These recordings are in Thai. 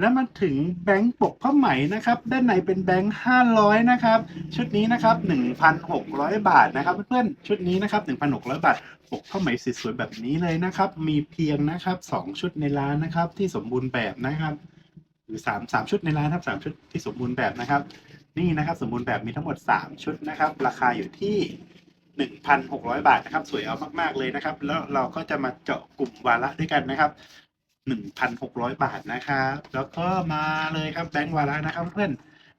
แล้วมาถึงแบงค์ปกผ้าไหมนะครับ ด้านในเป็นแบงค์ห้าร้อยนะครับ ชุดนี้นะครับหนึ่งพันหกร้อยบาทนะครับ เพื่อนๆชุดนี้นะครับหนึ่งพันหกร้อยบาท ปกผ้าไหมสวยๆแบบนี้เลยนะครับ มีเพียงนะครับสองชุดในร้านนะครับ ที่สมบูรณ์แบบนะครับ หรือสามสามชุดในร้านครับสามชุดที่สมบูรณ์แบบนะครับ นี่นะครับ สมบูรณ์แบบมีทั้งหมดสามชุดนะครับ ราคาอยู่ที่หนึ่งพันหกร้อยบาทนะครับ สวยเอามาก ๆ เลยนะครับ แล้วเราก็จะมาเจาะกลุ่มวาระด้วยกันนะครับ หนึ่งพันหกร้อยบาทนะครับ แล้วก็มาเลยครับแบงก์วาระนะครับเพื่อน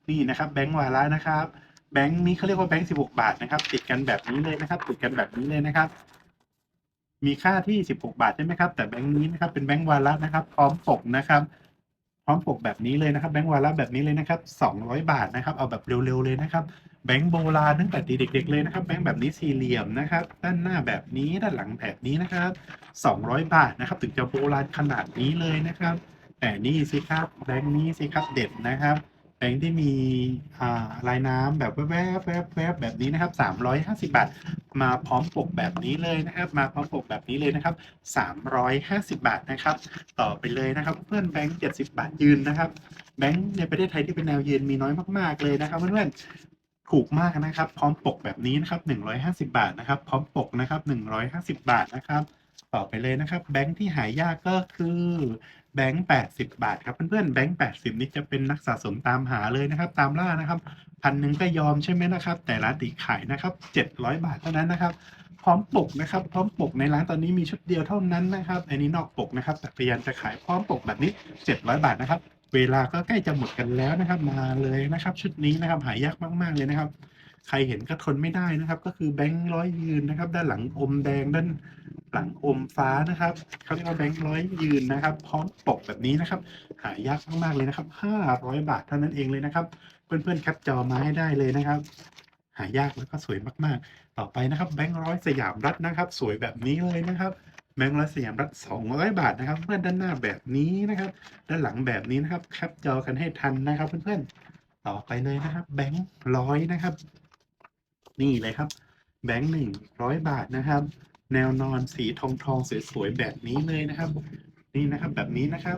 นี่นะครับแบงก์วาระนะครับแบงก์นี้เขาเรียกว่าแบงก์สิบหกบาทนะครับติดกันแบบนี้เลยนะครับติดกันแบบนี้เลยนะครับ มีค่าที่สิบหกบาทใช่ไหมครับ แต่แบงก์นี้นะครับเป็นแบงก์วาระนะครับ พร้อมปกนะครับ พร้อมปกแบบนี้เลยนะครับแบงค์วาระแบบนี้เลยนะครับสองร้อยบาทนะครับ เอาแบบเร็วๆเลยนะครับแบงค์โบราณตั้งแต่เด็ก ๆ เลยนะครับ แบงค์แบบนี้สี่เหลี่ยมนะครับ ด้านหน้าแบบนี้ด้านหลังแบบนี้นะครับสองร้อยบาทนะครับ ถึงจะโบราณขนาดนี้เลยนะครับ แต่นี่สิครับแบงค์นี้สิครับเด็ดนะครับแบงค์ที่มีอ่าลายน้ำแบบแวบๆแวบๆแวบๆแบบนี้นะครับสามร้อยห้าสิบาท มาพร้อมปกแบบนี้เลยนะครับ มาพร้อมปกแบบนี้เลยนะครับสามร้อยห้าสิบาทนะครับ ต่อไปเลยนะครับ เพื่อนแบงค์เจ็ดสิบาทยืนนะครับ แบงค์ในประเทศไทยที่เป็นแนวยืนมีน้อยมากๆเลยนะครับเพื่อนๆถูกมากนะครับ พร้อมปกแบบนี้นะครับหนึ่งร้อยห้าสิบาทนะครับ พร้อมปกนะครับหนึ่งร้อยห้าสิบาทนะครับต่อไปเลยนะครับแบงค์ที่หายากก็คือแบงค์แปดสิบาทครับเพื่อนๆแบงค์แปดสิบนี่จะเป็นนักสะสมตามหาเลยนะครับ ตามล่านะครับ พันหนึ่งก็ยอมใช่ไหมนะครับ แต่ร้านตีขายนะครับเจ็ดร้อยบาทเท่านั้นนะครับ พร้อมปกนะครับ พร้อมปกในร้านตอนนี้มีชุดเดียวเท่านั้นนะครับ อันนี้นอกปกนะครับ แต่พยายามจะขายพร้อมปกแบบนี้ 700 บาทนะครับ เวลาก็ใกล้จะหมดกันแล้วนะครับ มาเลยนะครับ ชุดนี้นะครับหายากมากๆเลยนะครับ ใครเห็นก็ทนไม่ได้นะครับ ก็คือแบงค์ร้อยยืนนะครับ ด้านหลังอมแดงด้านหลังอมฟ้านะครับเขาเรียกว่าแบงค์ร้อยยืนนะครับ พร้อมปกแบบนี้นะครับ หายากมากๆเลยนะครับ 500 บาทเท่านั้นเองเลยนะครับ เพื่อนๆแคปจอมาให้ได้เลยนะครับ หายากแล้วก็สวยมากๆ ต่อไปนะครับแบงค์ร้อยสยามรัฐนะครับ สวยแบบนี้เลยนะครับแบงค์ร้อยสยามรัฐ200 บาทนะครับ เพื่อนด้านหน้าแบบนี้นะครับ ด้านหลังแบบนี้นะครับแคปจอกันให้ทันนะครับ เพื่อนๆต่อไปเลยนะครับ แบงค์ร้อยนะครับ นี่เลยครับ แบงค์หนึ่งร้อยบาทนะครับ แนวนอนสีทองทองๆสวยๆแบบนี้เลยนะครับ นี่นะครับแบบนี้นะครับ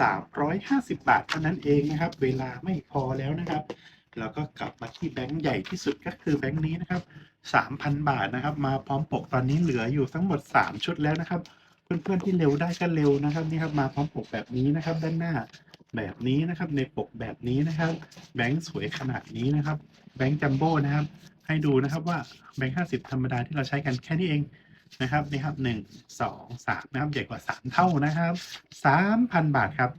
สามร้อยห้าสิบบาทเท่านั้นเองนะครับ เวลาไม่พอแล้วนะครับแล้วก็กลับมาที่แบงค์ใหญ่ที่สุดก็คือแบงค์นี้นะครับสามพันบาทนะครับ มาพร้อมปกตอนนี้เหลืออยู่ทั้งหมดสามชุดแล้วนะครับ เพื่อนๆที่เร็วได้ก็เร็วนะครับนี่ครับมาพร้อมปกแบบนี้นะครับ ด้านหน้าแบบนี้นะครับ ในปกแบบนี้นะครับ แบงค์สวยขนาดนี้นะครับ แบงค์จัมโบ้นะครับ ให้ดูนะครับว่าแบงค์ห้าสิบธรรมดาที่เราใช้กันแค่นี้เอง นะครับนี่ครับหนึ่งสองสามนะครับใหญ่กว่าสามเท่านะครับสามพันบาทครับ